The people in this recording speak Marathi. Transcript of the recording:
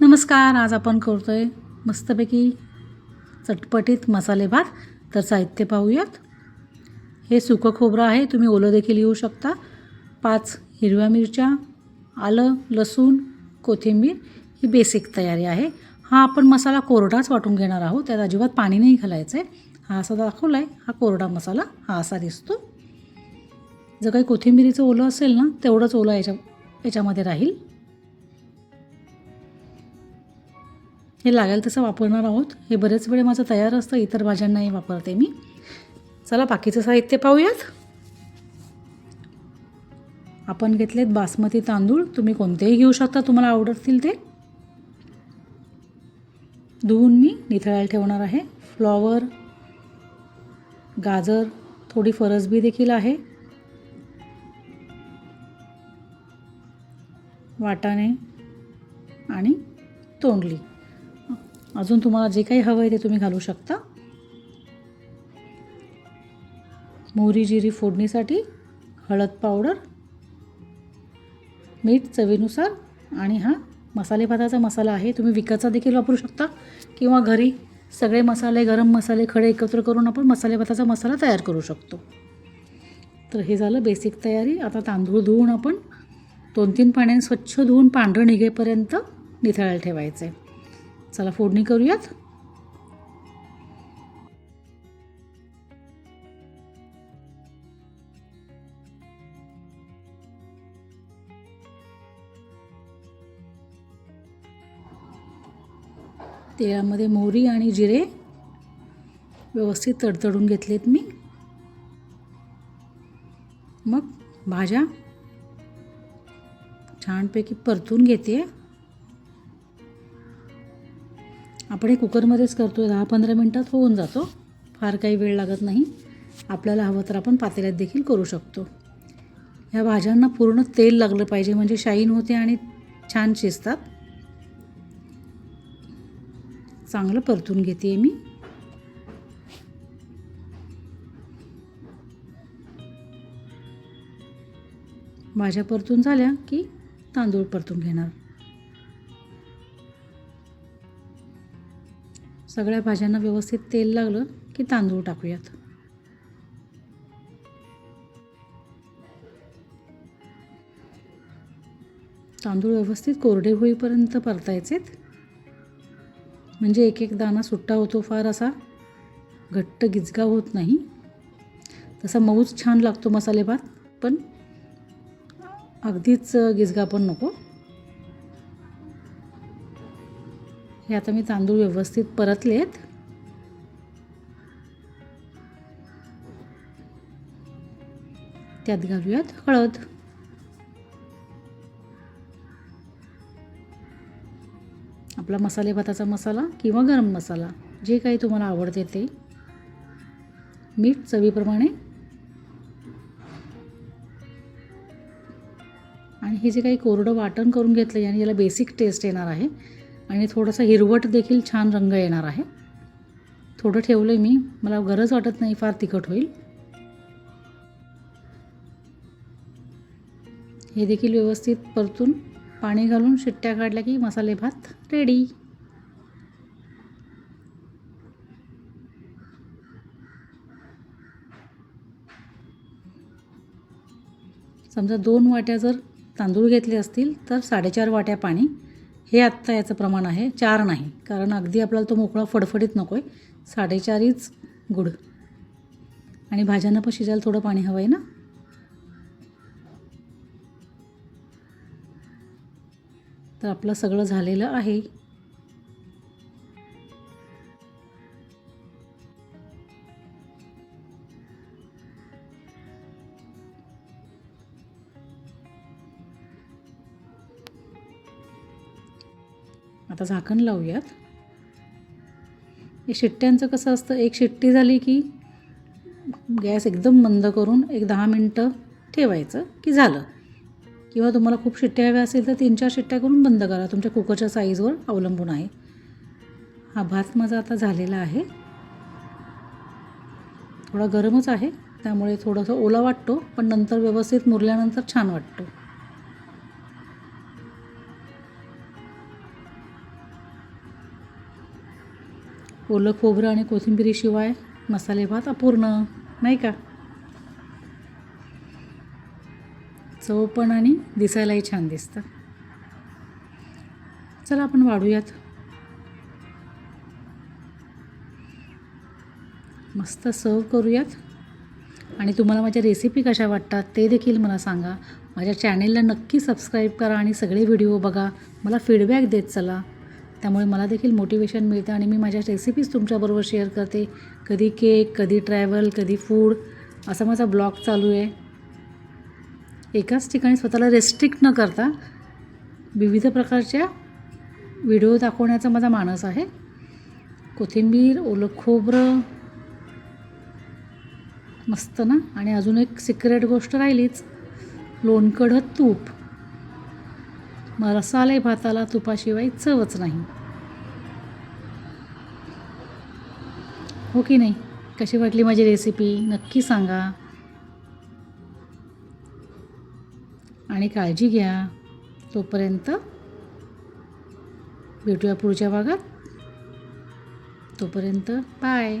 नमस्कार आज आपण करतो आहे मस्तपैकी चटपटीत मसाले भात. तर साहित्य पाहूयात. हे सुकं खोबरं आहे तुम्ही ओलं देखील येऊ शकता. पाच हिरव्या मिरच्या आलं लसूण कोथिंबीर ही बेसिक तयारी आहे. हा आपण मसाला कोरडाच वाटून घेणार आहोत. त्यात अजिबात पाणी नाही घालायचं आहे हा असा दाखवला आहे हा कोरडा मसाला हा असा दिसतो. जर काही कोथिंबिरीचं ओलं असेल ना तेवढंच ओलं याच्या याच्यामध्ये राहील. हे लागेल तसं वापरणार आहोत. हे बरेच वेळ माझं तयार असतं. इतर भाज्यांनाही वापरते मी. चला बाकीचं साहित्य पाहूयात. आपण घेतलेत बासमती तांदूळ. तुम्ही कोणतेही घेऊ शकता तुम्हाला आवडतील ते. धुवून मी निथळायला ठेवणार आहे. फ्लॉवर गाजर थोडी फरसबी देखील आहे. वाटाणे आणि तोंडली. अजून तुम्हाला जे काही हवं आहे ते तुम्ही घालू शकता. मोहरी जिरी फोडणीसाठी हळद पावडर मीठ चवीनुसार आणि हा मसाले भाताचा मसाला आहे. तुम्ही विकतचा देखील वापरू शकता किंवा घरी सगळे मसाले गरम मसाले खडे एकत्र करून आपण मसाले भाताचा मसाला तयार करू शकतो. तर हे झालं बेसिक तयारी. आता तांदूळ धुवून आपण दोन तीन पाण्याने स्वच्छ धुवून पांढरं निघेपर्यंत निथळायला ठेवायचं. आहे चला फोडणी करूयात. तेलामध्ये मोहरी आणि जिरे व्यवस्थित तडतडून घेतलेत मी. मग भाज्या छानपैकी परतून घेते. आपण हे कुकरमध्येच करतो आहे दहा पंधरा मिनटात होऊन जातो. फार काही वेळ लागत नाही. आपल्याला हवं तर आपण पातेल्यात देखील करू शकतो. ह्या भाज्यांना पूर्ण तेल लागलं पाहिजे. म्हणजे शाईन होते आणि छान शिजतात. चांगलं परतून घेते आहे मी. भाज्या परतून झाल्या की तांदूळ परतून घेणार. सगळ्या भाज्यांना व्यवस्थित तेल लागलं की तांदूळ टाकूयात. तांदूळ व्यवस्थित कोरडे होईपर्यंत परतायचेत. म्हणजे एक एक दाणा सुट्टा होतो फार असा. घट्ट गिजगा होत नाही. तसा मऊच छान लागतो मसाले भात पण अगदीच गिजगा पण नको. हे आता मी तांदूळ व्यवस्थित परतलेत. त्यात घालूयात हळद. आपला मसाले भाताचा मसाला किंवा गरम मसाला जे काही तुम्हाला आवडते ते. मीठ चवीप्रमाणे. आणि हे जे काही कोरडं वाटण करून घेतलं याने याला बेसिक टेस्ट येणार आहे आणि थोडंसं हिरवट देखील छान रंग येणार आहे. थोडं ठेवलं आहे मी. मला गरज वाटत नाही फार तिखट होईल. हे देखील व्यवस्थित परतून पाणी घालून शिट्ट्या काढल्या की मसाले भात रेडी समजा दोन वाट्या जर तांदूळ घेतले असतील तर साडेचार वाट्या पाणी. हे आत्ता याचं प्रमाण आहे चार नाही. कारण अगदी आपल्याला तो मोकळा फडफडीत नको आहे साडेचारीच गुड. आणि भाज्यांना पण शिजायला थोडं पाणी हवं आहे ना? तर आपलं सगळं झालेलं आहे. आता झाकण लावूयात. हे शिट्ट्यांचं कसं असतं एक शिट्टी झाली की गॅस एकदम मंद करून एक दहा मिनटं ठेवायचं की झालं. किंवा तुम्हाला खूप शिट्ट्या हव्या असेल तर तीन चार शिट्ट्या करून बंद करा तुमच्या कुकरच्या साईजवर अवलंबून आहे. हा भात माझा आता झालेला आहे. थोडा गरमच आहे त्यामुळे थोडंसं ओला वाटतो पण नंतर व्यवस्थित मुरल्यानंतर छान वाटतो. ओलं खोबरं आणि कोथिंबिरीशिवाय मसाले भात अपूर्ण नाही का? चव पण आणि दिसायलाही छान दिसतं. चला आपण वाढूयात. मस्त सर्व करूयात. आणि तुम्हाला माझ्या रेसिपी कशा वाटतात ते देखील मला सांगा. माझ्या चॅनेलला नक्की सबस्क्राईब करा आणि सगळे व्हिडिओ बघा. मला फीडबॅक देत चला. त्यामुळे मला देखील मोटिवेशन मिळतं आणि मी माझ्या रेसिपीज तुमच्याबरोबर शेअर करते. कधी केक कधी ट्रॅव्हल कधी फूड असा माझा ब्लॉग चालू आहे. एकाच ठिकाणी स्वतःला रेस्ट्रिक्ट न करता विविध प्रकारच्या व्हिडिओ दाखवण्याचा माझा मानस आहे. कोथिंबीर ओलं खोबरं मस्त ना? आणि अजून एक सिक्रेट गोष्ट राहिलीच लोणकढं तूप. मसाले भाताला तुपाशिवाय चवच नाही. हो की नाही? कशी वाटली माझी रेसिपी नक्की सांगा. आणि काळजी घ्या. तोपर्यंत भेटूया पुढच्या भागात. तोपर्यंत बाय